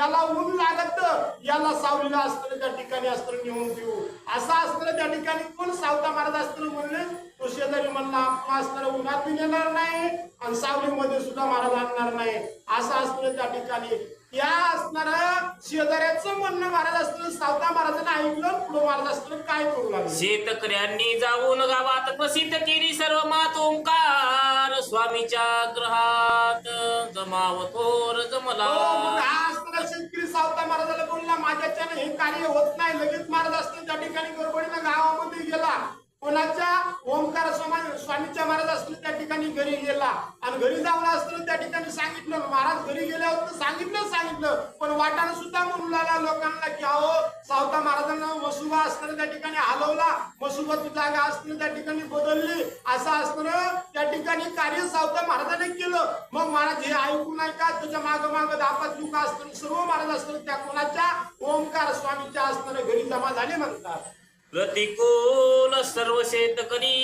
याला ऊन लागत याला सावलीला असताना त्या ठिकाणी असताना नेऊन देऊ. असं असताना त्या ठिकाणी कोण सावता महाराज असताना म्हणले तो शेजारी म्हणला आपण असताना उन्हात नेणार नाही आणि सावलीमध्ये सुद्धा महाराज आणणार नाही. असं असताना त्या ठिकाणी. त्या असणारा शेजाऱ्याचं म्हणणं महाराज असताना सावता महाराजांना ऐकलं पुढे महाराज असताना काय करू लागले? शेतकऱ्यांनी जाऊन गावात प्रसिद्ध केली सर्व मात ओंकार. स्वामीच्या ग्रहात जमाव थोर जमला. विक्री सावता महाराजाला बोलला माझ्याच्यानं हे कार्य होत नाही. लगेच महाराज असतील त्या ठिकाणी गडबडीनं गावामध्ये गेला. कोणाच्या ओंकार स्वामी स्वामीच्या महाराज असतील त्या ठिकाणी घरी गेला. आणि घरी जाऊन असताना त्या ठिकाणी सांगितलं. महाराज घरी गेल्यावर तर सांगितलं सांगितलं. पण वाटानं सुद्धा म्हणून लागला लोकांना की अहो सावता महाराजांना मसुबा असताना त्या ठिकाणी हलवला. मसुबाची जागा असताना त्या ठिकाणी बदलली. असं असताना त्या ठिकाणी कार्य सावता महाराजांनी केलं. मग महाराज हे ऐकून ऐका का? त्याच्या माग माग दापात लोक असताना सर्व महाराज असताना त्या कोणाच्या? ओंकार स्वामीच्या असताना घरी जमा झाले म्हणतात. प्रतिकूल सर्व शेतकरी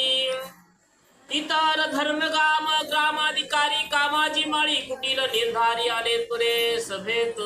इतर धर्म गाम ग्रामाधिकारी कामाची माळी कुटील निर्धारी आले तुरे सभेत.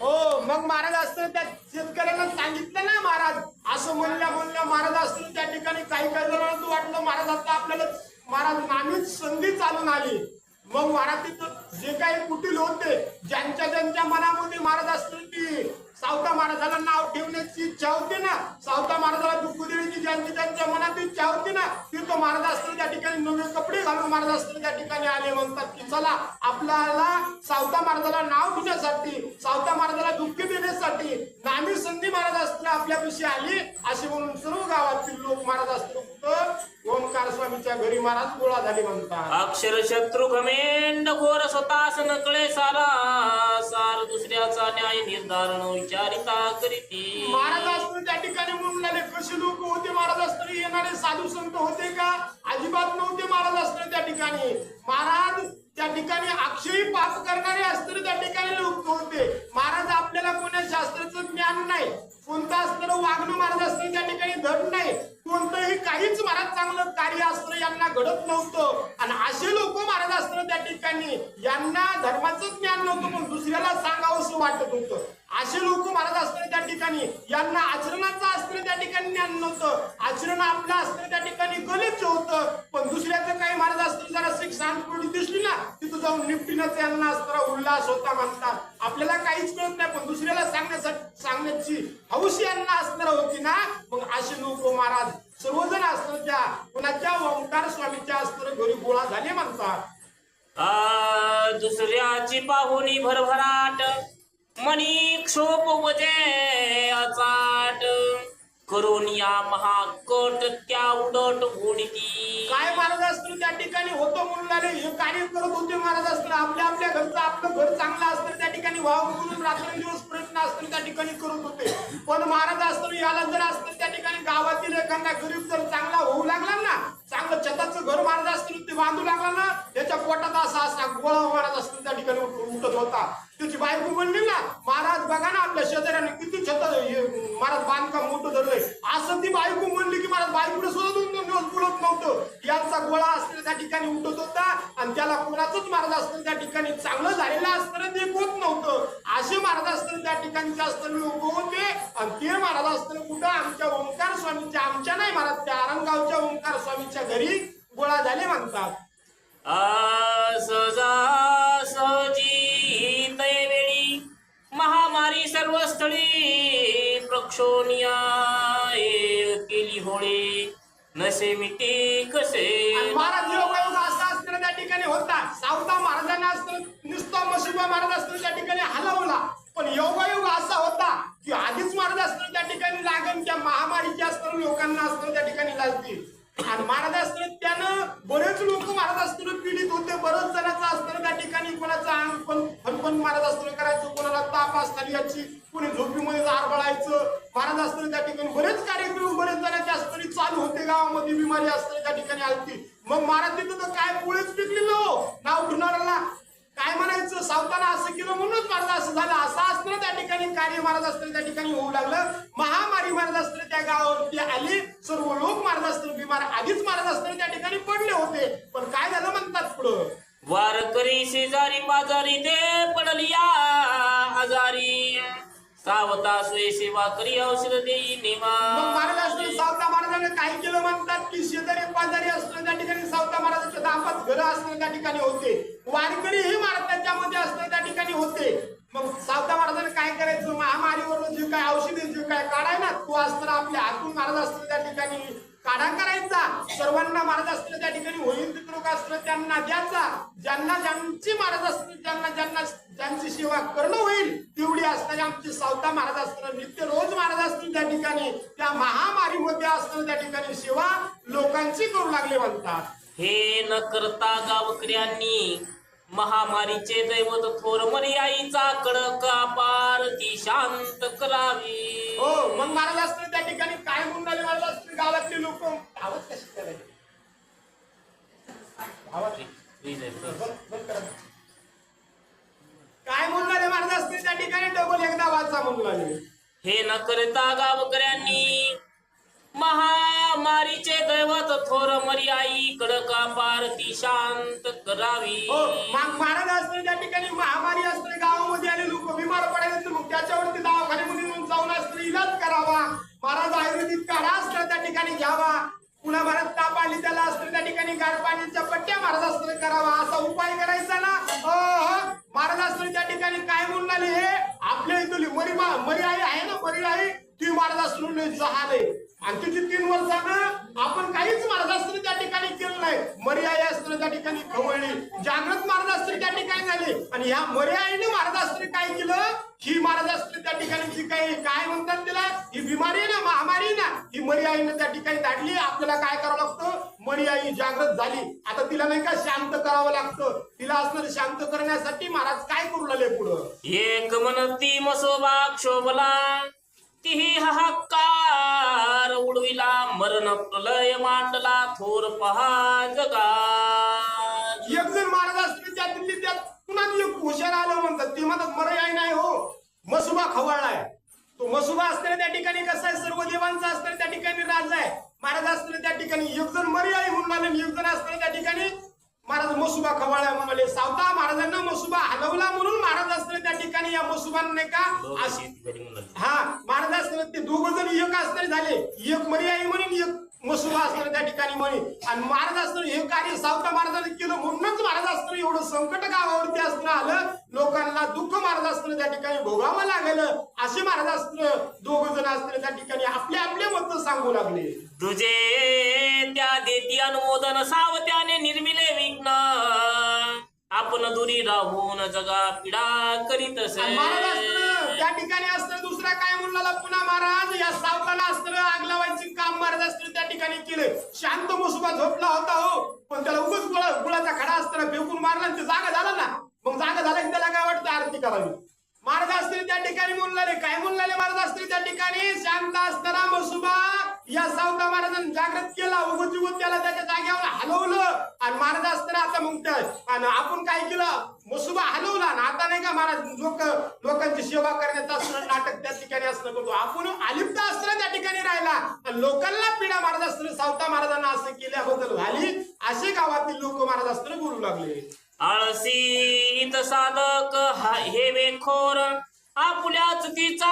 हो मग महाराज असताना त्या शेतकऱ्यांना सांगितलं ना महाराज. असं म्हणल्या म्हणल्या महाराज असतो त्या ठिकाणी काही काही जणांना वाटलं महाराज आता आपल्याला महाराज नामीच संधी चालून आली. मग महाराज तिथं जे काही कुटील होते ज्यांच्या ज्यांच्या मनामध्ये महाराज असतील ती सावता महाराजाला नाव ठेवण्याची इच्छा होती ना. सावता महाराजाला दुःख देण्याची ज्यांची त्यांच्या मनात इच्छा होती ना. ती तो महाराज असतील त्या ठिकाणी नवे कपडे घालून महाराज असतील त्या ठिकाणी आले म्हणतात की चला आपल्याला सावता महाराजाला नाव देण्यासाठी सावता महाराजाला दुःख देण्यासाठी नामी संधी महाराज असतील आपल्याविषयी आली असे म्हणून सर्व गावातील लोक महाराज असतील ओंकार स्वामीच्या घरी महाराज गोळा झाले म्हणतात. अक्षर शत्रू घमेंड घोर स्वतःस नकळे सारा सार दुसऱ्याचा न्याय निर्धारण विचारिता करीती. महाराज असताना त्या ठिकाणी म्हणून कसे लोक होते महाराज असताना येणारे साधू संत होते का? अजिबात नव्हते महाराज असताना त्या ठिकाणी. महाराज त्या ठिकाणी अक्षयी पाप करणारे अस्त्र त्या ठिकाणी लोक होते. महाराज आपल्याला कोणा शास्त्राचं ज्ञान नाही? कोणतं अस्त्र वागणं महाराज असतं त्या ठिकाणी धड नाही? कोणतंही काहीच महाराज चांगलं कार्य असतं यांना घडत नव्हतं. आणि असे लोक महाराज असत त्या ठिकाणी यांना धर्माचं ज्ञान नव्हतं पण दुसऱ्याला सांगावंसं वाटत होतं. असे लोक महाराज असताना त्या ठिकाणी. यांना आचरणाचं असतं त्या ठिकाणी ज्ञान नव्हतं. आचरण आपलं असतं त्या ठिकाणी गलिच्छ होतं. पण दुसऱ्याचं काही महाराज असतं जरा शिक शांतपडी दिसली ना तिथं जाऊन निपटीनच यांना असताना उल्हास होता म्हणतात आपल्याला काहीच कळत नाही पण दुसऱ्याला सांगण्यासाठी सांगण्याची हौस यांना असणार होती ना? मग असे लोक महाराज सर्वजण असतं त्या. कोणाच्या ओंकार स्वामीच्या असताना घरी गोळा झाले म्हणतात दुसऱ्याची पाहुणी भरभराट. मनी क्षोभ वजे अचाट. करून या महाकट त्या उडट उडती काय महाराज असतो त्या ठिकाणी होतो म्हणून लागले हे कार्य करत होते महाराज असतो आपल्या आपल्या घरचं आपलं घर चांगलं असतं त्या ठिकाणी व्हावं म्हणून रात्रंदिवस प्रयत्न असतील त्या ठिकाणी करत होते. पण महाराज असतो याला जर असतील त्या ठिकाणी गावातील एखादा गरीब जर चांगला होऊ लागला ना चांगलं छताचं घर महाराज असतील ते बांधू लागला ना त्याच्या पोटात असा असा गोळा महाराज असतील त्या ठिकाणी उठत होता. त्याची बायको म्हणली ना महाराज बघा ना आपल्या शेजाऱ्याने किती छत महाराज बांधकाम मोठं धरलंय. असं ती बायको म्हणली की महाराज बायकोने सुद्धा दोन दोन दिवस बोलत नव्हतं. यांचा गोळा असलेला त्या ठिकाणी उठत होता आणि त्याला कोणाचंच महाराज असतं त्या ठिकाणी चांगलं झालेलं असताना ते होत नव्हतं. असे महाराज असताना त्या ठिकाणी जास्त लोक होते आणि ते महाराज असताना कुठं? आमच्या ओंकार स्वामीच्या आमच्या नाही महाराज त्या आरंगावच्या ओंकार स्वामीच्या घरी गोळा झाले म्हणतात. आ सहजा वेळी महामारी सर्व स्थळी प्रक्षोनिया केली होळी. नसे मिटे कसे महाराज योगायोग असा असताना त्या ठिकाणी होता सावता महाराजांना असताना नुसता मशिबा महाराज असताना त्या ठिकाणी हलवला पण योगायोग असा होता की आधीच महाराज असताना त्या ठिकाणी लागण त्या महामारीच्या असताना लोकांना असताना त्या ठिकाणी लागतील आणि महाराज असताना त्यानं बरेच लोक महाराज असताना पीडित होते बरेच जणांचं असताना त्या ठिकाणी कोणाचं अंग पण फनफन महाराज असताना करायचं कोणाला ताप असताना याची कोणी झोपीमध्ये आरबळायचं महाराज असताना त्या ठिकाणी बरेच कार्यक्रम बरेच जणांचे असताना चालू गावामध्ये बिमारी असते त्या ठिकाणी आलती. मग महाराज तिथं तर काय पोळीच पिकलेलं हो नाव ठेवणाऱ्याला काय म्हणायचं? सावताना असं केलं म्हणूनच महाराज असं झालं. असं असताना त्या ठिकाणी कार्य महाराज असताना त्या ठिकाणी होऊ लागलं. महामारी महाराज असताना त्या गावावरती आली. सर्व लोक महाराज असताना बिमार आधीच महाराज असताना त्या ठिकाणी पडले होते. पण काय झालं म्हणतात पुढं? वारकरी शेजारी पाजारी ते पडलिया आजारी सावता सोय सेवा करी औषध देई मग निवा महाराज सावता महाराजांना काय केलं म्हणतात की शेजारी पाजारी असणं त्या ठिकाणी सावता महाराजांच्या दापात घर असणं त्या ठिकाणी होते. वारकरी ही महाराज त्याच्यामध्ये असणं त्या ठिकाणी होते. मग सावता महाराजांनी काय करायचं? महामारीवर जे काय औषधे जे काय काढाय ना तो असताना आपल्या हातून महाराज असतो त्या ठिकाणी. काढा करायचा. सर्वांना महाराज असताना त्या ठिकाणी होईल लोक असणं त्यांना द्यायचा. ज्यांना ज्यांची महाराज असतील ज्यांना ज्यांना ज्यांची सेवा करणं होईल तेवढी असणारी आमची सावता महाराज असताना नित्य रोज महाराज असतील त्या ठिकाणी त्या महामारीमध्ये असताना त्या ठिकाणी सेवा लोकांची करू लागले म्हणतात. हे न करता गावकऱ्यांनी महामारीचे दैवत थोर मर्याईचा कडक अपार ती शांत करावी. हो मग महाराज असताना त्या ठिकाणी काय म्हणून राहिले महाराज गावातले लोक आवाज कशी करायचे? आवाज काय म्हणून राहिले महाराज त्या ठिकाणी डबल एकदा वाचा म्हणून हे न करता गावकऱ्यांनी महामारीचे दैवत थोर मर्याई कडक अपार ती शांत करावी. हो मग महाराज असताना त्या ठिकाणी महामारी असते गावामध्ये आले लोक बिमार पडायचे मग त्याच्यावरती दवाखान्यामध्ये येऊन जाऊन असतं इलाज करावा. महाराज आयुर्वेदिक काढा असतो त्या ठिकाणी घ्यावा. पुन्हा महाराज ताप आली त्याला असतो त्या ठिकाणी गार पाण्याच्या पट्ट्या महाराज असतो करावा. असा उपाय करायचा ना? हो, हो. महाराज असतो त्या ठिकाणी काय म्हणून आले हे? आपल्या इथली मरी मरी आई आहे ना मरी आई? ती महाराजास्त्र झाले. आणि तिची तीन वर्षानं आपण काहीच महाराज त्या ठिकाणी केलं नाही. मरी त्या ठिकाणी खवळली. जागृत महाराज त्या ठिकाणी झाले. आणि ह्या मरी आईने काय केलं? ही महाराज त्या ठिकाणी जी काही काय म्हणतात तिला? ही बिमारी आहे ना महामारी आहे ना ही मरी आईने त्या ठिकाणी धाडली आपल्याला काय करावं लागतं? मरी आई जागृत झाली. आता तिला नाही का शांत करावं लागतं? तिला असणार शांत करण्यासाठी महाराज काय करू लागले पुढं? एक म्हणती मसोबा क्षोभला. तिही हाहाकार उडविला मरण प्रलय मांडला थोर पहा जगा एक जण महाराज असते त्या दिल्ली त्यात पुन्हा एक हुशार आलं म्हणतात. ते म्हणतात मरे आई नाही हो मसुबा खवळलाय तो मसुबा असताना त्या ठिकाणी कसं आहे? सर्व देवांचा असताना त्या ठिकाणी राजा आहे. महाराज असताना त्या ठिकाणी एक जण मरी आई म्हणून आले एक जण असताना त्या ठिकाणी महाराज मसुबा खवळलाय म्हणाले सावता महाराजांना मसुबा हलवला म्हणून महाराज असताना त्या ठिकाणी या मसुबांना नाही का. हा महाराज असताना ते दोघ जण एक असताना झाले एक मरी आई म्हणून एक मसुबा असताना त्या ठिकाणी म्हणे आणि महाराज असताना हे कार्य सावता महाराजांनी केलं म्हणूनच महाराज असताना एवढं संकट गावावरती असताना आलं. लोकांना दुःख महाराज असताना त्या ठिकाणी भोगावं लागलं. असे महाराज असताना दोघ जण असताना त्या ठिकाणी आपले आपले मत सांगू लागले. तुझे त्या देती अनुमोदन सावत्याने निर्मिले विघ्न. आपण दुरी राहून जगा पिडा करीत असे. महाराज त्या ठिकाणी असताना दुसरा काय म्हणला पुन्हा महाराज या सावकाला असताना आग लावायची काम महाराज असत त्या ठिकाणी केलं. शांत मुसुबा झोपला होता हो पण त्याला उगच गुळाचा खडा असताना फेकून मारला ते जागा झाला ना. मग जागा झाला की त्याला काय वाटतं? आरती करावी. महाराजास्त्री त्या ठिकाणी म्हणलाले काय म्हणलाले महाराजास्त्री त्या ठिकाणी? शांत असताना मसुबा या सावता महाराजांनी जागृत केला उगत त्याला त्याच्या जागेवर हलवलं आणि महाराज असताना आता मग आणि आपण काय केलं? मसुबा हलवला आणि आता नाही का महाराज लोक लोकांची सेवा करण्यात असणं नाटक त्या ठिकाणी असणं करतो. आपण अलिप्त असताना त्या ठिकाणी राहिला. आणि लोकांना पिढा महाराज असताना सावता महाराजांना असं केल्याबद्दल झाली. असे गावातील लोक महाराज असताना बोलू लागले. आळसी हित साधक हे वेखोर. आपल्या चुकीचा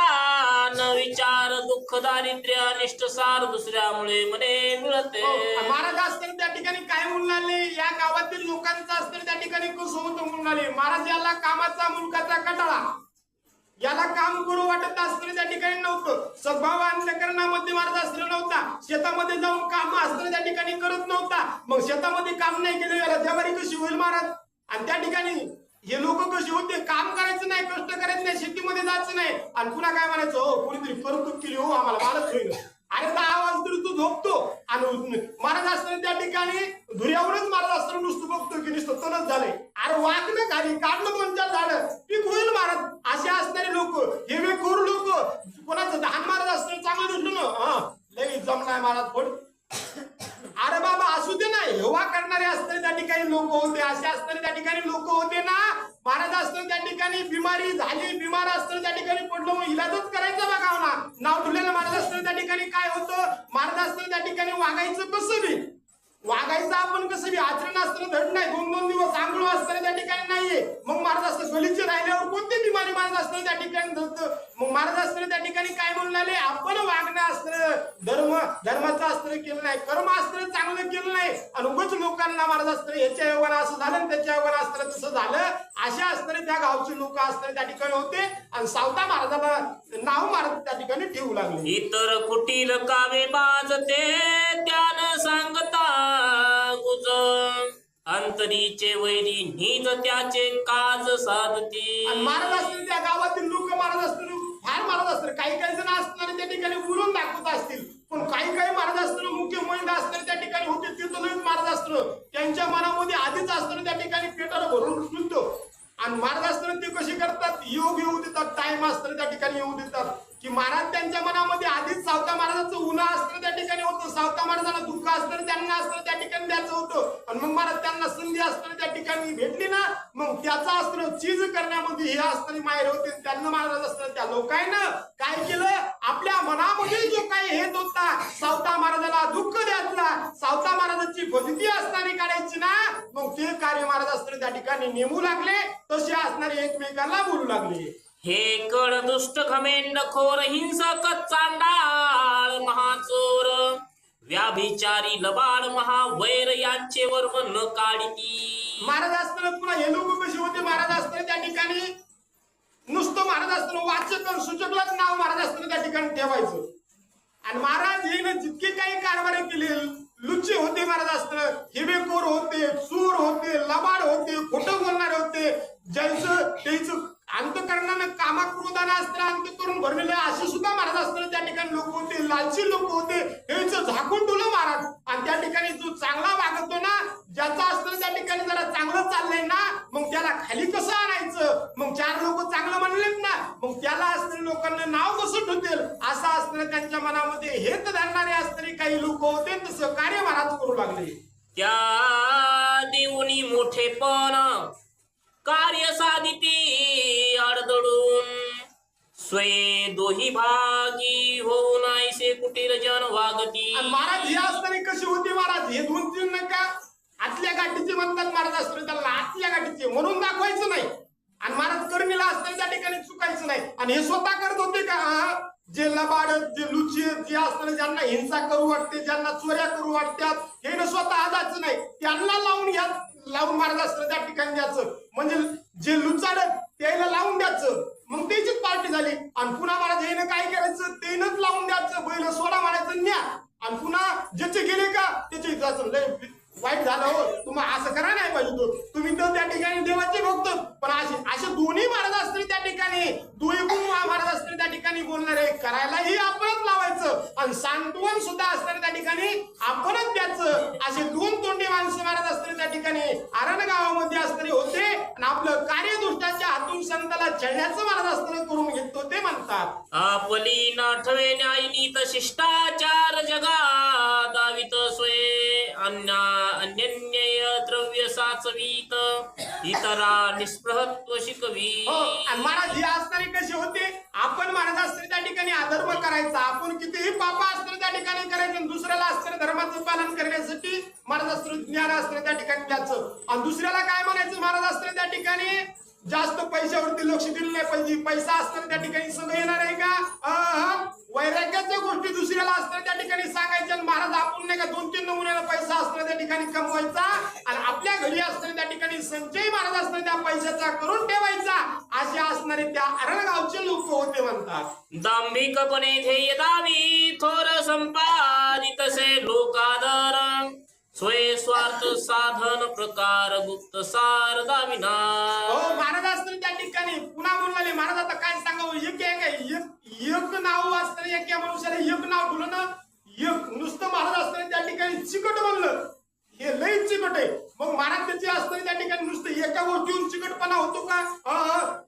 न विचार दुःख दारिद्र्य अनिष्ट सार दुसऱ्यामुळे मने मिळते. हो, महाराज असतील त्या ठिकाणी काय म्हणून आले या गावातील लोकांचा असतील त्या ठिकाणी कसं होतं म्हणून आले महाराज याला कामाचा मुलकाचा कटाळा. याला काम करू वाटत असताना त्या ठिकाणी नव्हतं. सद्भाव अंतकरणामध्ये महाराज असताना नव्हता. शेतामध्ये जाऊन काम असताना त्या ठिकाणी करत नव्हता. मग शेतामध्ये काम नाही केलं याला जवारी कशी होईल महाराज? आणि त्या ठिकाणी हे लोक कशी होते? काम करायचं नाही कष्ट करायचं नाही शेतीमध्ये जायचं नाही. आणि पुन्हा काय म्हणायचं? हो कोणीतरी करतूक केली हो आम्हाला मालच होईल अरे दहा आवाज तरी तू झोपतो. आणि महाराज असताना त्या ठिकाणी धुऱ्यावरच महाराज असताना नुसतं बघतो की नुसतं तलच झालंय. अरे वाकलं खाली काढलं कोणत्या चार झाड पीक होईल महाराज असे असणारे लोक हे वे लोक. कोणाचं धान महाराज असताना चांगलं दिसलं ना? हा. लई जमलाय महाराज पण अरे बाबा असू दे ना. हेवा करणारे असणारे त्या ठिकाणी लोक होते असे असणारे त्या ठिकाणी लोक होते ना. महाराज असताना त्या ठिकाणी बिमारी झाली बिमार असताना त्या ठिकाणी पडलो मग इलाजच करायचा बघा हो ना. नाव ठेवलेलं महाराज असताना त्या ठिकाणी काय होतं? महाराज असताना त्या ठिकाणी वागायचं कसं बी? वागायचं आपण कसं बी? आचरण असतं धड नाही. दोन दोन दिवस आंघोळ असताना त्या ठिकाणी नाहीये. मग महाराज असतं राहिल्यावर कोणते बिमारी महाराज असतं त्या ठिकाणी धरतं? मग महाराज त्या ठिकाणी काय म्हणून आपण वागणं असतं. धर्म धर्माचं अस्त्र केलं नाही. कर्म अस्त्र चांगलं केलं नाही. आणि उगाच लोकांना महाराज असतं याच्या योगानं असं झालं त्याच्या योगानं असतं तसं झालं. अशा असताना त्या गावचे लोक असताना त्या ठिकाणी होते. आणि सावता महाराजाला नाव महाराज त्या ठिकाणी ठेवू लागले. इतर कुटील कावे बाजते त्यानं सांगता गुज अंतरीचे वैरी नीज त्याचे काज आणि साधती महाराज असतील त्या गावातील लोक मारत असतील फार मारत असतील. काही काही जण असणार त्या ठिकाणी उरून दाखवत असतील. पण काही काही मारत असतं मुख्य महिला असणार त्या ठिकाणी होते ते तर मारत महाराज असतं त्यांच्या मनामध्ये आधीच असतं त्या ठिकाणी पेटाला भरून मिळतो आणि मार्ग असताना ते कसे करतात? योग येऊ देतात. टाइम असताना त्या ठिकाणी येऊ देतात. की महाराज त्यांच्या मनामध्ये आधीच सावता महाराजाचं उन्हा असतं त्या ठिकाणी होतं. सावता महाराजांना दुःख असतं त्यांना असतं त्या ठिकाणी द्यायचं होतं. आणि मग महाराज त्यांना संधी असतं त्या ठिकाणी भेटली ना मग त्याचा असतं चीज करण्यामध्ये हे असताना माहेर होते. त्यांना महाराज असतं. त्या लोकांना काय केलं? आपल्या मनामध्ये जो काही हेत होता सावता महाराजाला दुःख द्यायचा. सावता महाराजाची भजती असताना काढायची ना मग ते कार्य महाराज असतं त्या ठिकाणी नेमू लागले. तसे असणारे एकमेकांना बोलू लागले. हे कड दुष्ट घमेंड खोर हिंसक चांडाळ महाचोर. व्याभिचारी लबाड महावैर यांचे वर्म न काढती. महाराज असताना पुन्हा हे लोक कसे होते? महाराज असताना त्या ठिकाणी नुसतं महाराज असताना वाचक आणि सूचकलाच नाव महाराज असताना त्या ठिकाणी ठेवायचं. आणि महाराज हे जितके काही कारभार केले लुच्चे होते महाराज असताना. हिवेकोर होते चूर होते लबाड होते खोटं बोलणारे होते ज्यांचं त्याचं अंतकरणानं कामाक्रोधानं असताना अंतकरण भरलेले असे सुद्धा महाराज असताना त्या ठिकाणी लोक होते लालची लोक होते हेच झाकून ठेवलं महाराज आणि त्या ठिकाणी जो चांगला वागतो ना ज्याचा असतं त्या ठिकाणी जरा चांगलं चाललंय ना मग त्याला खाली कसं आणायचं मग चार लोक चांगलं म्हणलेत ना मग त्याला असणारे लोकांना नाव कसं ठेवतील त्यांच्या मनामध्ये हेत धरणारे असणारे काही लोक होते तसं कार्य महाराज करू लागले. त्या देऊनी मोठेपण कार्य साधिती अडदडून स्वये दोही भागी होऊन ऐसे कुटीर जन वागती. आणि महाराज हे असणारे कसे होते महाराज? हे दोन तीन नका. आतल्या गाठीचे म्हणतात महाराज असताना त्याला आतल्या गाठीचे म्हणून दाखवायचं नाही. आणि महाराज कर्मीला असताना त्या ठिकाणी चुकायचं नाही. आणि हे स्वतः करत होते का? जे लबाड जे लुची जे असताना ज्यांना हिंसा करू वाटते ज्यांना चोऱ्या करू वाटतात हे न स्वतः जायचं नाही. त्यांना लावून घ्या लावून महाराज असताना त्या ठिकाणी द्यायचं. म्हणजे जे लुचाड त्याला लावून द्यायचं. मग त्याचीच पार्टी झाली. आणि पुन्हा महाराज हे काय करायचं? तेनच लावून द्यायचं. बैल सोडा मारायचं न्या. आणि पुन्हा ज्याचे गेले का त्याचे जायचं लय वाईट झालं हो. तुम्हाला असं करा नाही पाहिजे तो. तुम्ही तर त्या ठिकाणी देवाचे भक्त. पण असे असे दोन्ही महाराज असतील त्या ठिकाणी दोन्ही गुण महाराज असतील त्या ठिकाणी बोलणारे करायलाही आपणच लावायचं. आणि सांत्वन सुद्धा असणारे त्या ठिकाणी आपणच द्यायचं. असे दोन तोंडी माणसं महाराज असतील त्या ठिकाणी आरण गावामध्ये असणारे होते. आणि आपलं कार्यदुष्टाच्या हातून संताला चढण्याचं महाराज असताना करून घेतो ते म्हणतात. आपली नाठवे न्यायनीत शिष्टाचार जगा दावित स्वये अन्या द्रव्य इतरा निस्पृहत्व शिकवी हो आणि महाराज जी असणारी कसे होते? आपण महाराज असतो त्या ठिकाणी अधर्म करायचा. आपण कितीही पापा असतो त्या ठिकाणी करायचं आणि दुसऱ्याला असतं धर्माचं पालन करण्यासाठी महाराज असतो ज्ञान असतं त्या ठिकाणी द्यायचं. आणि दुसऱ्याला काय म्हणायचं? महाराज असतं त्या ठिकाणी जास्त पैशावरती लक्ष दिलं नाही पाहिजे. पैसा असताना त्या ठिकाणी सगळं येणार आहे का? वैराग्याच्या गोष्टी दुसऱ्याला असताना त्या ठिकाणी सांगायच्या आणि महाराज आपण नाही का दोन तीन नमुन्याला पैसा असताना त्या ठिकाणी कमवायचा? आणि आपल्या घरी असताना त्या ठिकाणी संचय महाराज असताना त्या पैशाचा करून ठेवायचा? असे असणारे त्या अरणगावचे लोक होते म्हणतात. दांभिकपणे ध्येय दावी थोर संपादित लोकादर. स्वय स्वार्थ साधन प्रकार गुप्त सार दाविना हो महाराज असताना त्या ठिकाणी पुन्हा बोलले महाराज आता काय सांगावं? एक आहे. काय एक एक नाव असताना एका मनुष्याला एक नाव ठेवलं ना एक नुसतं महाराज असताना त्या ठिकाणी चिकट म्हणलं हे लय चिकट आहे. मग महाराज त्याचे असताना त्या ठिकाणी नुसतं एका गोष्टीहून चिकटपणा होतो का?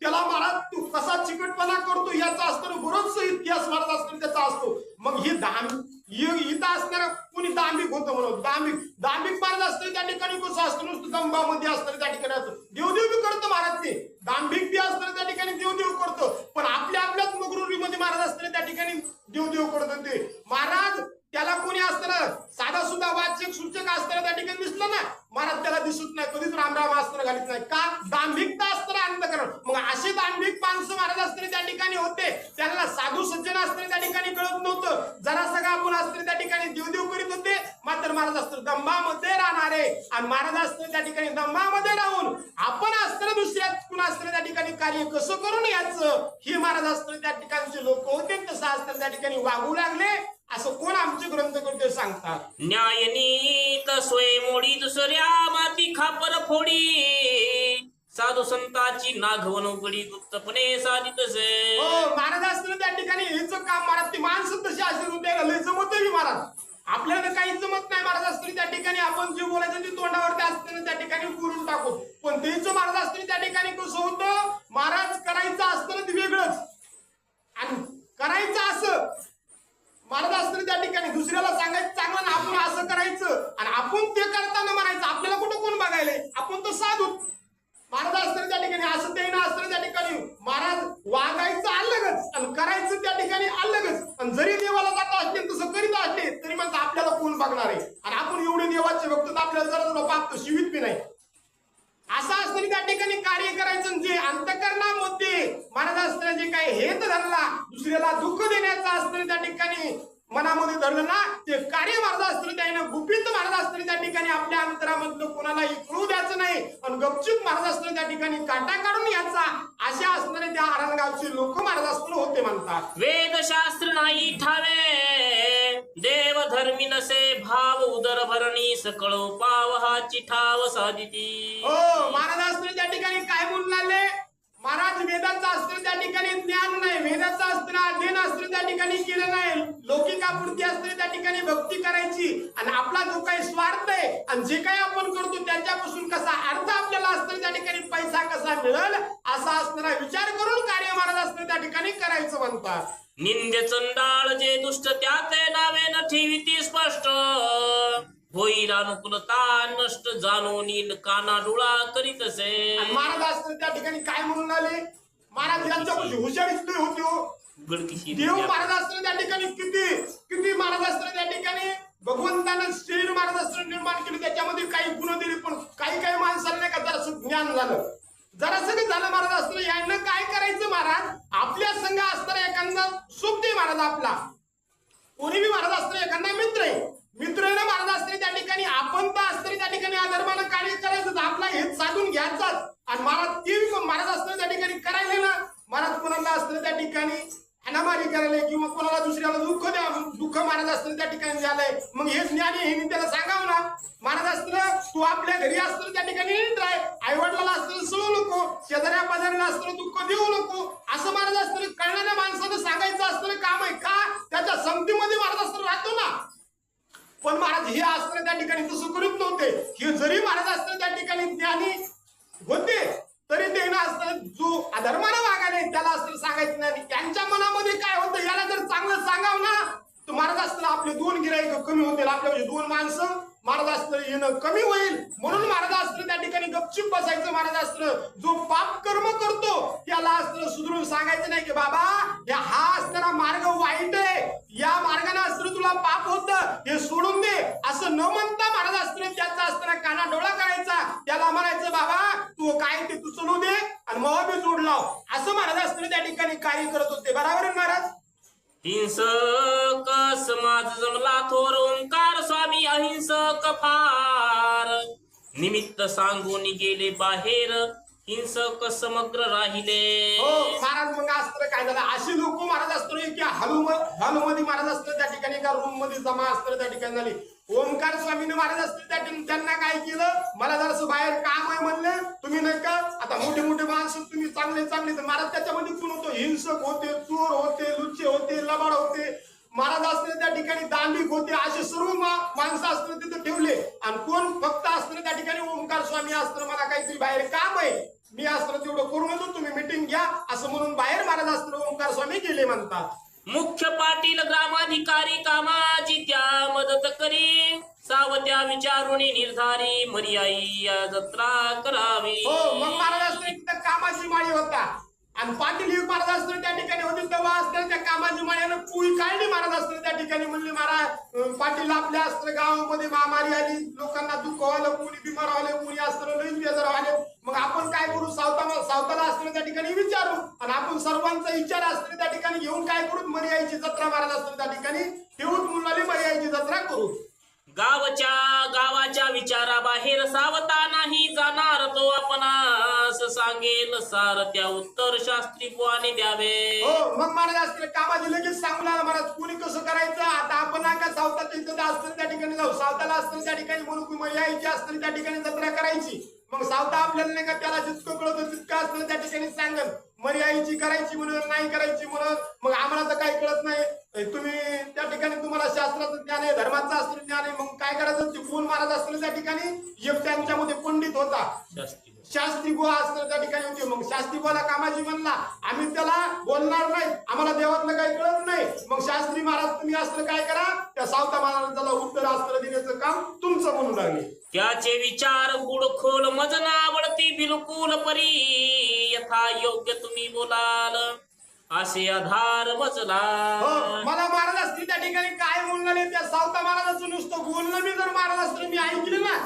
त्याला महाराज तू कसा चिकटपणा करतो याचा असताना बरोच इतिहास महाराज असतो त्याचा असतो. मग ही दहा इथं असणार कुणी दांबिक होत म्हणून? दांबिक दांबिक मार्ग असतं त्या ठिकाणी कसं असतं नुसतं दंबामध्ये असतं त्या ठिकाणी असतं. देवदेव बी करतो महाराज ते दांबिक बी असतं त्या ठिकाणी देवदेव करतो. पण आपल्या आपल्याच मगरुरीमध्ये महाराज असतं त्या ठिकाणी देवदेव करतो ते. महाराज त्याला कोणी असतं साधा सुद्धा वाचक सूचक असत त्या ठिकाणी दिसलं ना महाराज त्याला दिसत नाही कधीच रामराम अस्त्र घालत नाही. का? दांभिकता असताना अंधकरण मग असे दांभिक माणसं महाराज असताना त्या ठिकाणी होते. त्याला साधू सज्जन असताना त्या ठिकाणी कळत नव्हतं. जरा सगळं आपण त्या ठिकाणी देवदेव करीत होते. मात्र महाराज अस्त्र दंभामध्ये राहणारे आणि महाराज अस्त्र त्या ठिकाणी दंभामध्ये राहून आपण अस्त्र दुसऱ्या कुणा असताना त्या ठिकाणी कार्य कसं करून याचं हे महाराज अस्त्र त्या ठिकाणचे लोक होते. तसं अस्त्र त्या ठिकाणी वागू लागले. असं कोण आमचे ग्रंथकर्ते सांगतात? न्याय नीत सोय मोडी दुसऱ्या माती खापर फोडी. साधू संताची नागवन उघडी गुप्तपणे साधितसे हो महाराज असताना त्या ठिकाणी हेच काम महाराज ती माणसं तशी असेल उद्या लय जमत महाराज. आपल्याला काही जमत नाही महाराज असताना त्या ठिकाणी. आपण जे बोलायचं ते तोंडावरती असताना त्या ठिकाणी बोलून टाकू. पण तेच महाराज असताना त्या ठिकाणी कसं होतं महाराज करायचं असतं ते वेगळंच. आणि करायचं असं महाराज असताना त्या ठिकाणी दुसऱ्याला सांगायचं चांगलं ना आपण असं करायचं. आणि आपण ते करताना म्हणायचं आपल्याला कुठं कोण बघायला आपण तर साधू. महाराज असताना त्या ठिकाणी असं ते ना असताना त्या ठिकाणी. महाराज वागायचं अलगच आणि करायचं त्या ठिकाणी अलगच आणि जरी देवाला जात असतील तसं करीत असते तरी माणसं आपल्याला कोण बघणार आहे? आणि आपण एवढे देवाचे भक्त तर आपल्याला जरा पाहतो शिवित बी नाही. असं असताना त्या ठिकाणी कार्य करायचं आणि जे अंतकरणामध्ये महाराज असताना जे काही हेत धरला दुसऱ्याला दुःख देण्याचं असताना त्या ठिकाणी. मनामध्ये धरलं ना ते कार्य महाराज असताना त्याने गुपित महाराज असताना त्या ठिकाणी आपल्या अंतरामधलं कोणालाही कळू द्यायचं नाही आणि गपचूप महाराज असताना त्या ठिकाणी काटा काढून यायचा. अशा असणारे त्या आरणगावचे लोक महाराज असताना होते म्हणतात. वेद शास्त्र नाही ठावे. देव धर्मी नसे भाव उदर भरणी सकळ पाव हा चिठाव साधिती. हो महाराज असताना त्या ठिकाणी काय म्हणून आले महाराज वेदाचं असतं त्या ठिकाणी ज्ञान नाही वेदाचं असतं अध्ययन असतं त्या ठिकाणी केलं नाही. लौकिकापुरती असते त्या ठिकाणी भक्ती करायची. आणि आपला जो काही स्वार्थ आहे आणि जे काही आपण करतो त्याच्यापासून कसा अर्थ आपल्याला असतो त्या ठिकाणी पैसा कसा मिळेल असा असणारा विचार करून कार्य महाराज असतं त्या ठिकाणी करायचं म्हणतात. निंदे चंडाळ जे दुष्ट त्याचे नावे न ठेविती स्पष्ट. होईल अनुकूलता नष्ट जाणून काना डोळा करीतसे आणि महाराज असतं त्या ठिकाणी काय म्हणून आले? महाराज यांच्यापाशी हुशारी होती हो. गडकीशी देव महाराज असताना त्या ठिकाणी. किती? किती महाराज असताना त्या ठिकाणी? भगवंतानं शरीर महाराज असताना निर्माण केलं. त्याच्यामध्ये काही गुण दिले पण काही काही माणसाला नाही का जरासं ज्ञान झालं. जरासं झालं महाराज असताना यांना काय करायचं महाराज? आपल्या संघ असताना एखादा सुख दे महाराज आपला. कोणी बी महाराज असताना एखादा मित्र आहे. मित्र आहे ना महाराज असताना त्या ठिकाणी. आपण तर असताना त्या ठिकाणी. आधर्मानं कार्य करायचं. आपला हेच साधून घ्यायचाच. आणि महाराज ते महाराज असताना त्या ठिकाणी. करायले ना. महाराज कोणाला असताना त्या ठिकाणी अनामारी करायला किंवा कोणाला दुसऱ्याला दुःख द्या दुःख महाराज असताना त्या ठिकाणी झालंय. मग हे ज्ञान हे त्याला सांगावं ना? महाराज असतं तू आपल्या घरी असताना त्या ठिकाणी आई वडिलाला असताना सळू नको. शेजाऱ्या पाजाऱ्याला असताना दुःख देऊ नको. असं महाराज असतं कळणाऱ्या माणसानं सांगायचं असतं काम आहे का त्याच्या समतीमध्ये महाराज असतं राहतो ना. पण महाराज हे असताना त्या ठिकाणी तसं करीत नव्हते. हे जरी महाराज असतं त्या ठिकाणी ज्ञानी होते. तरी ते ना जो अधर्मानं वागायला त्याला असं सांगायचं नाही. त्यांच्या मनामध्ये काय होतं याला जर चांगलं सांगाव ना तर महाराज असताना आपले दोन गिराईक कमी होतील आपल्या म्हणजे दोन माणसं महाराज येणं कमी होईल. म्हणून महाराज त्या ठिकाणी गपचिप बसायचं. महाराज जो पाप कर्म करतो त्याला असताना सुधरून सांगायचं नाही की बाबा या हा असताना मार्ग वाईट आहे. या मार्गाने अस्त्र तुला पाप होत. हे सोडून दे. असं न म्हणता महाराज त्याचा असताना काना डोळा करायचा. त्याला म्हणायचं बाबा तू काय ते तू चलू दे आणि मग मी जोड लाव. असं महाराज असताना त्या ठिकाणी कार्य करत होते. बरोबर आहे महाराज? हिंसक समाज जमला थोर ओंकार स्वामी अहिंसक फार. निमित्त सांगून गेले बाहेर हिंसक समग्र राहिले. हो महाराज मग असतं काय झालं? अशी लोक महाराज असतो की हलू हॉलमध्ये महाराज असतं त्या ठिकाणी एका रूममध्ये जमा असतं त्या ठिकाणी झाली. ओंकार स्वामीने महाराज असते त्या ठिकाणी. त्यांना काय केलं? मला जरासं बाहेर काम आहे म्हणलं तुम्ही नाही का आता मोठे मोठे माणसं तुम्ही चांगले चांगले तर महाराज त्याच्यामध्ये कोण होतो? हिंसक होते चोर होते लुच्चे होते लबाड होते. महाराज असले त्या ठिकाणी दांडिक होते असे सर्व माणसं असताना तिथे ठेवले. आणि कोण फक्त असताना त्या ठिकाणी ओंकार स्वामी असताना मला काहीतरी बाहेर काम आहे. मी असताना तेवढं करू येतो तुम्ही मिटिंग घ्या. असं म्हणून बाहेर महाराज असताना ओंकार स्वामी गेले म्हणतात. मुख्य पाटील ग्रामाधिकारी कामाची त्या मदत करी. सावत्या विचारुणी निर्धारी मर्याई या जत्रा करावी. हो मग महाराज कामाची माळी होता आणि पाटील ही महाराज असतील त्या ठिकाणी होती तेव्हा असतील त्या कामाची माळ्यानं पुळी काढली महाराज असतील त्या ठिकाणी म्हणली महाराज. पाटील आपल्या असतं गावामध्ये महामारी आली लोकांना दुःख व्हायला कुणी बिमार व्हायला कुणी असतं लई बेजार आले मग आपण काय करू? सावता सावताला असतील त्या ठिकाणी विचारू. आणि आपण सर्वांचा विचार असतील त्या ठिकाणी घेऊन काय करू? मर्यायची जत्रा महाराज असतील त्या ठिकाणी. ठेवून मुलाली मर्यायची जत्रा करू. गावच्या गावाच्या विचाराबाहेर सावता नाही जाणार तो आपण. सांगेल सार त्या उत्तर शास्त्री बुवाने द्यावे. हो मग महाराज असतील कामाची लगेच सांगू लागला महाराज. कुणी कसं करायचं? आता आपण का सावताच्या इथं असतं त्या ठिकाणी जाऊ. सावताला असतं त्या ठिकाणी म्हणून यायची असतं त्या ठिकाणी जत्रा करायची. मग सावता आपल्याला नाही का त्याला जितकं कळतं तितकं असतं त्या ठिकाणी सांगत मर्यायची करायची म्हणून नाही करायची म्हणून. मग आम्हाला तर काही कळत नाही. तुम्ही त्या ठिकाणी तुम्हाला शास्त्राचं ज्ञान आहे धर्माचं असलेलं ज्ञान आहे. मग काय करायचं? ते कोण महाराज असतील त्या ठिकाणी एक त्यांच्यामध्ये पंडित होता. शास्त्री बुवा असतं त्या ठिकाणी होते. मग शास्त्री बुवाला कामाजी म्हणला आम्ही त्याला बोलणार नाही. आम्हाला देवातलं काही कळत नाही. मग शास्त्री महाराज तुम्ही असलं काय करा? त्या सावता महाराजाला उत्तर असतं देण्याचं काम लागले त्याचे विचार गुड खोल मजना आवडती बिलकुल परी. यथा योग्य तुम्ही बोलाल. असे आधार मजला हो, मला महाराज असतील त्या ठिकाणी काय बोलणार त्या सावता महाराजाचं नुसतं बोलणं मी जर महाराज असतं मी ऐकलं ना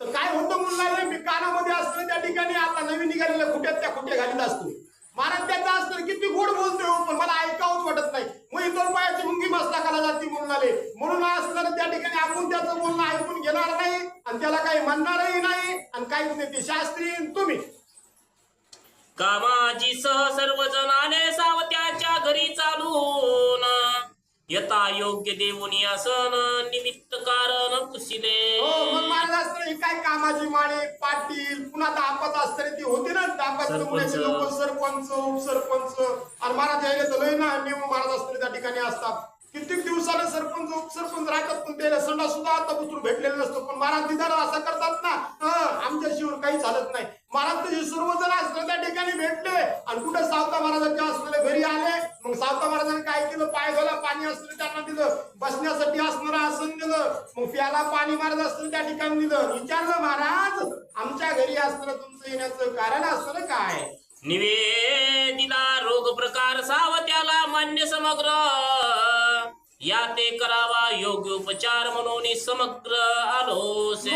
तर काय होतं म्हणणार मी कानामध्ये असतं त्या ठिकाणी आता नवीन निघालेल्या खुट्यात त्या खुट्या घालीत असतो महाराज त्याचा असतं किती गोड बोलतोय हो, पण मला ऐकावंच वाटत नाही. मग इतर पायाची मुंगी बसला काला जाती म्हणाले म्हणून असलं त्या ठिकाणी आपण त्याचं बोलणं ऐकून घेणार नाही आणि त्याला काही म्हणणारही नाही आणि काहीच नाही ते शास्त्री तुम्ही. कामाजी सह सर्वजण आले सावत्याच्या घरी चालून. यथा योग्य देऊनी आसन निमित्त कारण पुसिले. हो मग महाराज असतं काय कामाची माळे पाटील पुन्हा दापत असतं ते होते. सरपंच. लोक सरपंच उपसरपंच. आणि महाराज यायला तर लय ना नियम महाराज असतं त्या ठिकाणी असतात. कित्येक दिवसाला सरपंच उपसरपंच राहतात पण त्याला संडा सुद्धा आता बसून भेटलेला नसतो. पण महाराज दिदार असं करतात ना आमच्याशिवर काही चालत नाही. महाराज तसे सर्वजण असलं त्या ठिकाणी भेटले आणि कुठं सावता महाराजांच्या असलेले घरी आले. मग सावता महाराजांनी काय केलं? पाय घाला पाणी असलं त्यांना दिलं. बसण्यासाठी असणारं आसन दिलं. मग प्याला पाणी महाराज असलं त्या ठिकाणी दिलं. विचारलं महाराज आमच्या घरी असलं तुमचं येण्याचं कारण असलं काय? निवेदिला रोग प्रकार सावत्याला मान्य समग्र या ते करावा योग्य उपचार म्हणून समग्र आलो से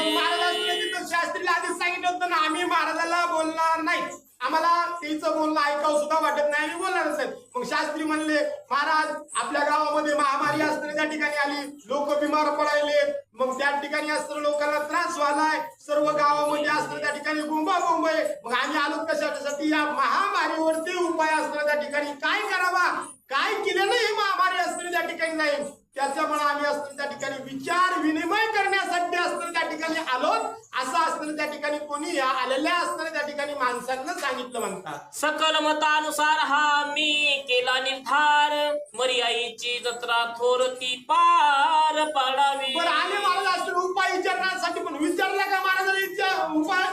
शास्त्रीला आधीच सांगितलं होतं ना आम्ही महाराजाला बोलणार नाही. आम्हाला तिचं बोलणं ऐकावं सुद्धा वाटत नाही आम्ही बोलणार असेल मग शास्त्री म्हणले महाराज आपल्या गावामध्ये महामारी असते त्या ठिकाणी आली. लोक बिमार पडायलेत मग त्या ठिकाणी अस्त्र लोकांना त्रास व्हायलाय सर्व गावामध्ये अस्त्र त्या ठिकाणी बोंबा बोंब आहे. मग आम्ही आलो कशासाठी? या महामारीवरती उपाय असणार त्या ठिकाणी काय करावा? काय केलेलं ही महामारी असताना त्या ठिकाणी नाही. त्याच्यामुळे आम्ही असतो त्या ठिकाणी विचार विनिमय करण्यासाठी असताना त्या ठिकाणी आलो. असं असतं त्या ठिकाणी कोणी या आलेल्या असताना त्या ठिकाणी माणसांना सांगितलं म्हणतात. सकल मतानुसार हा मी केला निर्धार. मर्याईची जत्रा थोरती पार पाडावी पण आले महाराज असताना उपाय विचारण्यासाठी पण. विचारला का महाराजांना विचार उपाय?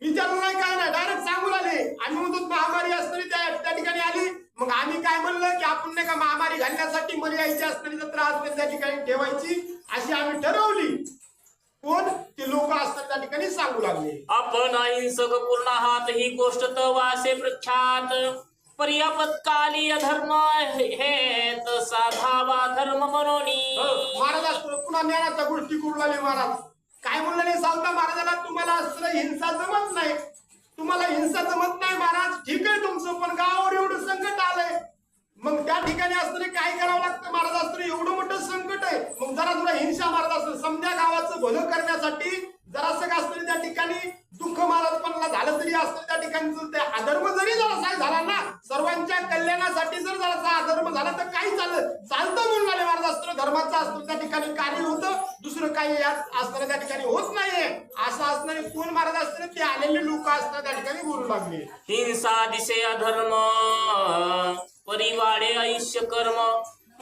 विचारलं नाही काय नाही. डायरेक्ट सांगून आले. आम्ही म्हणतो महामारी असताना त्या ठिकाणी आली. मग आम्ही काय म्हणलं की आपण नाही का महामारी घालण्यासाठी मर्यायची असताना जत्रा असताना त्या ठिकाणी ठेवायची. अशी आम्ही ठरवली. कोण? ते लोक असतात त्या ठिकाणी सांगू लागले. आपण अहिंसक पूर्ण आहात. ही गोष्ट तवासे प्रख्यात. पर्यापत्काली धर्म हे साधावा धर्म हो, महाराज पुन्हा ज्ञानाच्या गोष्टी करू लागले महाराज. काय म्हणलं नाही सांगता महाराजाला? तुम्हाला असलं हिंसा जमत नाही. तुम्हाला हिंसा जमत नाही महाराज. ठीक आहे तुमचं पण गावावर एवढं संकट आलंय. मग त्या ठिकाणी असताना काय करावं लागतं? महाराज असताना एवढं मोठं संकट आहे. मग जरा जरा हिंसा महाराज असतं समजा गावाचं भलं करण्यासाठी जरासं का असतं त्या ठिकाणी? दुःख महाराजपणाला झालं तरी असतं त्या ठिकाणी. ते अधर्म जरी जरासा झाला ना सर्वांच्या कल्याणासाठी जर जरासा अधर्म झाला तर काही चालत चालतं म्हणून आले महाराज असतं धर्माचं असतं. त्या ठिकाणी कार्य होतं दुसरं काही असताना त्या ठिकाणी होत नाहीये. असं असणारे कोण महाराज असतं ते आलेले लोक असतात त्या ठिकाणी बोलू लागले. हिंसा दिसे अधर्म. परिवाडे आयुष्य कर्म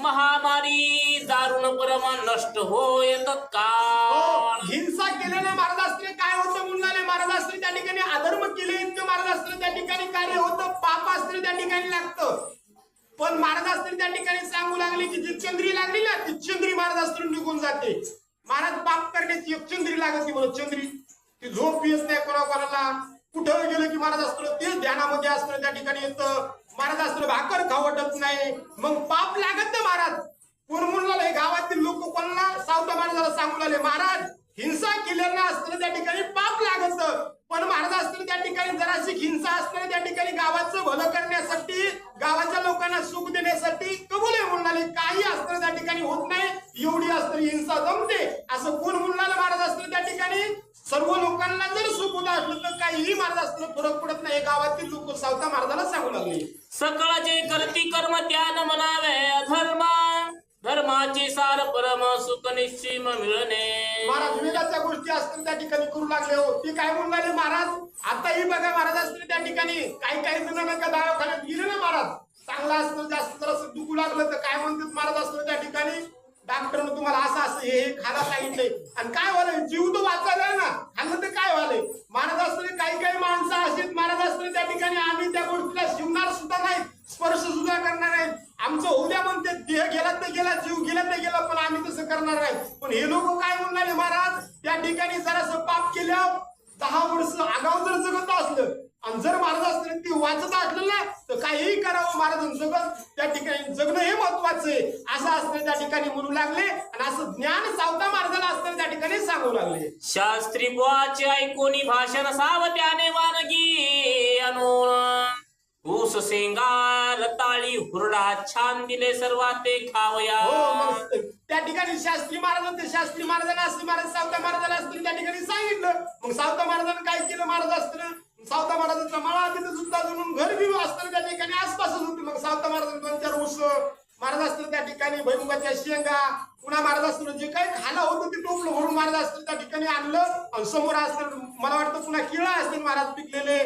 महामारी दारुण परम नष्ट होय हो, तत्काळ हिंसा केल्याने महाराजास्त्री काय होतं मुलाने महाराजास्त्री त्या ठिकाणी अधर्म केले इतकं महाराजास्त्री त्या ठिकाणी कार्य होतं पाप त्या ठिकाणी लागतं. पण महाराजास्त्री त्या ठिकाणी सांगू लागले की जी चंद्री लागली ना ती चंद्री निघून जाते. महाराज पाप करण्याची एक चंद्री लागत ती म्हणून चंद्री. ती झोप येत नाही कोणा कोणाला कुठं गेलं की महाराज असतं तेच ध्यानामध्ये असतं त्या ठिकाणी येतं. महाराज भाकर खाऊ वाटत नाही. मग पाप लागत ना महाराज. कोण गावातील लोक कोणाला सावता महाराजाला सांगू लागले महाराज हिंसा केल्यानं असताना त्या ठिकाणी पाप लागत. पण महाराज असताना त्या ठिकाणी जराशी हिंसा असताना त्या ठिकाणी गावाचं भलं करण्यासाठी गावाच्या लोकांना सुख देण्यासाठी कबूल आहे म्हणाले काही असताना त्या ठिकाणी होत नाही एवढी असताना हिंसा जमते. असं कोण म्हणाले महाराज असताना त्या ठिकाणी सर्व लोकांना जर सुख होत असलं तर काहीही महाराज असताना फरक पडत नाही. गावातील लोक सावता महाराजाला सांगू लागले. सकळाचे करती कर्म त्यान म्हणावे धर्म धर्माची सार परम सुख निश्चिम मिळणे. महाराज विवेकाच्या गोष्टी असतील त्या ठिकाणी करू लागले हो. ती काय म्हणून लागले महाराज? आताही बघा महाराज असतील त्या ठिकाणी. काही काही जणांना का दवाखान्यात गेले ना महाराज. चांगला असतं जास्त जर दुखू लागलं तर काय म्हणतात महाराज असतं त्या ठिकाणी? डॉक्टरनं तुम्हाला असं असं हे हे खायला सांगितलंय. आणि काय व्हायलंय जीव तर वाचायला ना. खाल्लं तर काय व्हायलंय महाराज असताना काही काही माणसं असेल महाराज असताना त्या ठिकाणी आम्ही त्या गोष्टीला शिवणार सुद्धा नाही स्पर्श सुद्धा करणार नाही आमचं होऊ द्या म्हणते. देह गेला तर गेला जीव गेला तर गेला पण आम्ही तसं करणार नाही. पण हे लोक काय म्हणणारे महाराज? त्या ठिकाणी जरासं पाप केल्यावर दहा वर्ष आगाव जर जगत असलं आणि जर महाराज असलं ती वाचत असलं ना तर काहीही करावं महाराज जगत त्या ठिकाणी जगणं हे महत्वाचं आहे. असं असतं त्या ठिकाणी म्हणू लागले आणि असं ज्ञान सावता महाराजाला असतं त्या ठिकाणी सांगू लागले. शास्त्री बुवाचे ऐकोनी भाषण सावत्याने वानगी ऊस शेंगार ताळी हुरडा छान दिले सर्वा ते खावया. हो त्या ठिकाणी शास्त्री महाराज ते शास्त्री महाराजांना असं महाराज सावता महाराजाला असतं त्या ठिकाणी सांगितलं. मग सावता महाराजांनी काय केलं? महाराज असतं सावता महाराजांचा माळा तिथं सुद्धा जुळून घर बी असताना त्या ठिकाणी आसपासच होती. मग सावता महाराजांनी दोन चार ऊस महाराज असतील त्या ठिकाणी भैमुगाच्या शेंगा पुन्हा महाराज असतील जे काही खाणं होतं ते टोपलं भरून महाराज असतील त्या ठिकाणी आणलं आणि समोर असतील मला वाटतं पुन्हा किळा असतील महाराज पिकलेले.